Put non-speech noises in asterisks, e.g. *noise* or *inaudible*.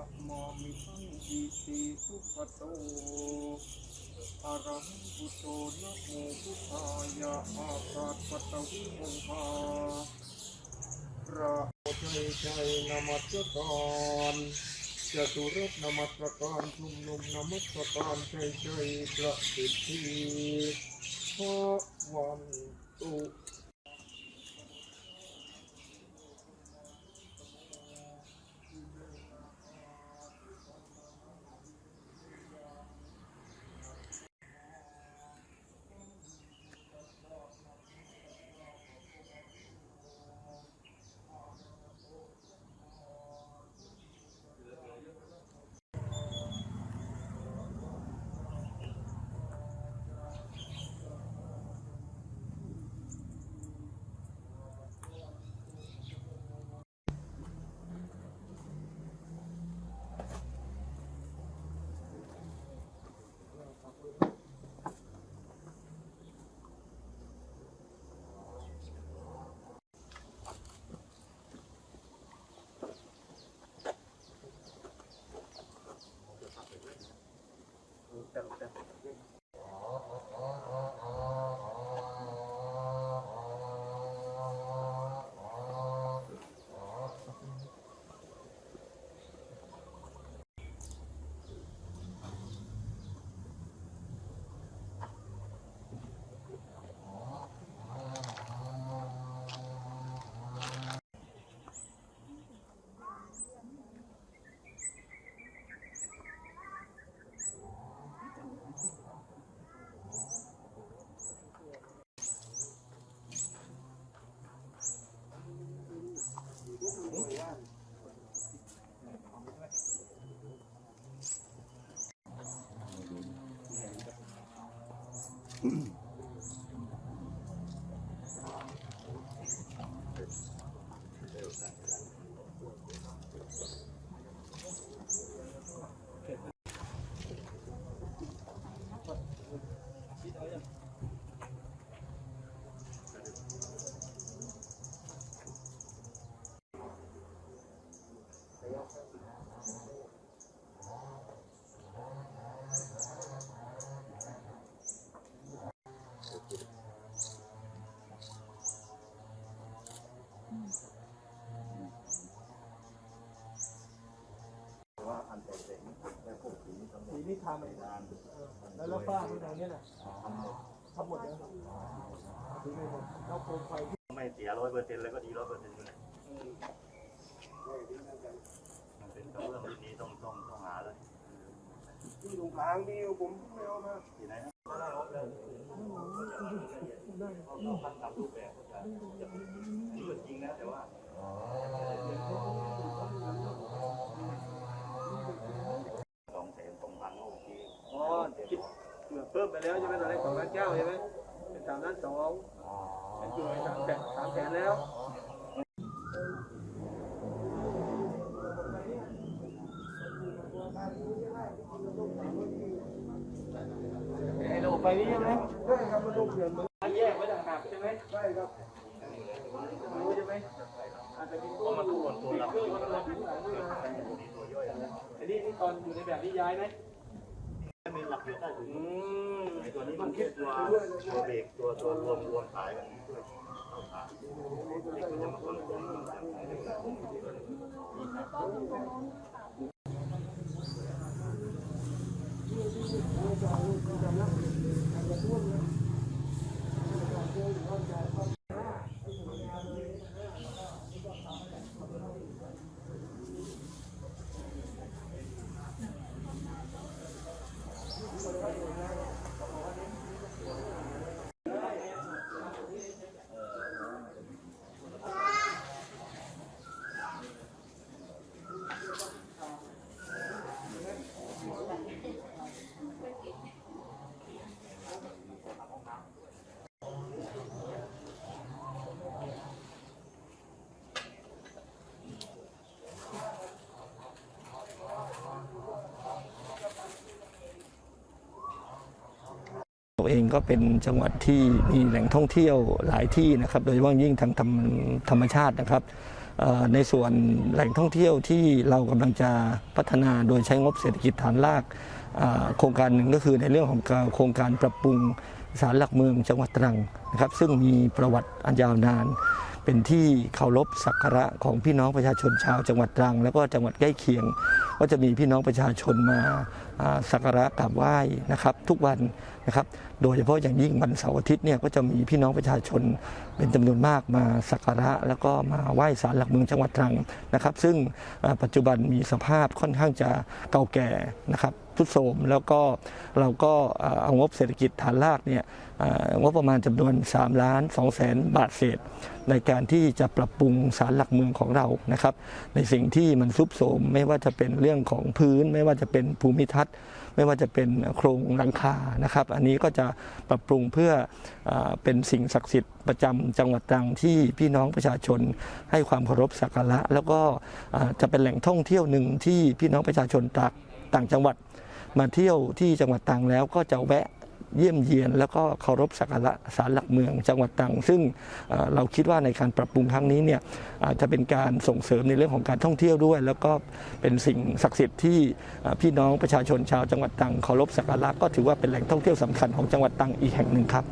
นะมมิทังอิติสุขโตอะระหังพุทโธนะโมพุทธายะอาคาปตตวิโมหาพระโอชัยชัยนามัสการจตุรสนามัสการชุมนุมนามัสการชัยชัยประสิทธิพระวันตุ Hmm. *clears throat* สีนี่ทำแล้วแล้วฝ้ามันอย่างนี้น่ะทำหมดแล้วถือไม่หมดแล้วโคมไฟที่ไม่เสียร้อยเปอร์เซ็นต์เลยก็ดีร้อยเปอร์เซ็นต์อยู่นะมันเป็นกระเบื้องที่นี้ต้องต้องต้องหาเลยที่ตรงกลางนี่ผมไม่เอามาที่ไหนนะได้เราพันทำรูปแบบก็จะนี่ก็จริงนะแต่ว่า เพิ่มไปแล้วใช่ไหมตอนแรกสองล้านเก้าใช่ไหมเป็นสามล้านสองเป็นจุดสามแสนสามแสนแล้วไอ้ระบบไฟนี้ใช่ไหมใช่ครับมันต้องเปลี่ยนมือแยกไว้ต่างหากใช่ไหมใช่ครับรู้ใช่ไหมอาจจะมีเพราะมันทุกคนตัวเราเครื่องมันระบิดอันนี้ที่ตอนอยู่ในแบบนี้ย้ายไหมมี หลักเยอะได้ถึงอืมไอ้ตัวนี้มันคิดตัวตัวเบรกตัวตัวรวมรวมสายกันด้วยเข้าขาเด็กมันจะมาคนรวมกันเราเองก็เป็นจังหวัดที่มีแหล่งท่องเที่ยวหลายที่นะครับโดยเฉพาะยิ่งทางธรรมธรรมชาตินะครับในส่วนแหล่งท่องเที่ยวที่เรากำลังจะพัฒนาโดยใช้งบเศรษฐกิจฐานรากโครงการหนึ่งก็คือในเรื่องของโครงการปรับปรุงสารหลักเมืองจังหวัดตรังนะครับซึ่งมีประวัติอันยาวนาน เป็นที่เคารพสักการะของพี่น้องประชาชนชาวจังหวัดตรัง แล้วก็จังหวัดใกล้เคียง ก็จะมีพี่น้องประชาชนมาสักการะกราบไหว้นะครับ ทุกวันนะครับ โดยเฉพาะอย่างยิ่งวันเสาร์อาทิตย์เนี่ยก็จะมีพี่น้องประชาชนเป็นจำนวนมากมาสักการะ แล้วก็มาไหว้ศาลหลักเมืองจังหวัดตรังนะครับ ซึ่งปัจจุบันมีสภาพค่อนข้างจะเก่าแก่นะครับ ทุดโทรมแล้วก็เราก็เอางบเศรษฐกิจฐานรากเนี่ยงบประมาณจำนวน 3 ล้าน2แสนบาทเศษ ในการที่จะปรับปรุงศาลหลักเมืองของเรานะครับ ในสิ่งที่มันซุบโทรมไม่ว่าจะเป็นเรื่องของพื้น ไม่ว่าจะเป็นภูมิทัศน์ ไม่ว่าจะเป็นโครงหลังคานะครับ อันนี้ก็จะปรับปรุงเพื่ออเป็นสิ่งศักดิ์สิทธิ์ประจำจังหวัดตรังที่พี่น้องประชาชนให้ความเคารพสักการะ แล้วก็จะเป็นแหล่งท่องเที่ยวหนึ่งที่พี่น้องประชาชนจากต่างจังหวัด มาเที่ยวที่จังหวัดตรังแล้วก็จะแวะเยี่ยมเยียนแล้วก็เคารพสักการะศาลหลักเมืองจังหวัดตรัง ซึ่งเราคิดว่าในการปรับปรุงครั้งนี้เนี่ยอาจจะเป็นการส่งเสริมในเรื่องของการท่องเที่ยวด้วย แล้วก็เป็นสิ่งศักดิ์สิทธิ์ที่พี่น้องประชาชนชาวจังหวัดตรังเคารพสักการะก็ถือว่าเป็นแหล่งท่องเที่ยวสำคัญของจังหวัดตรังอีกแห่งหนึ่งครับ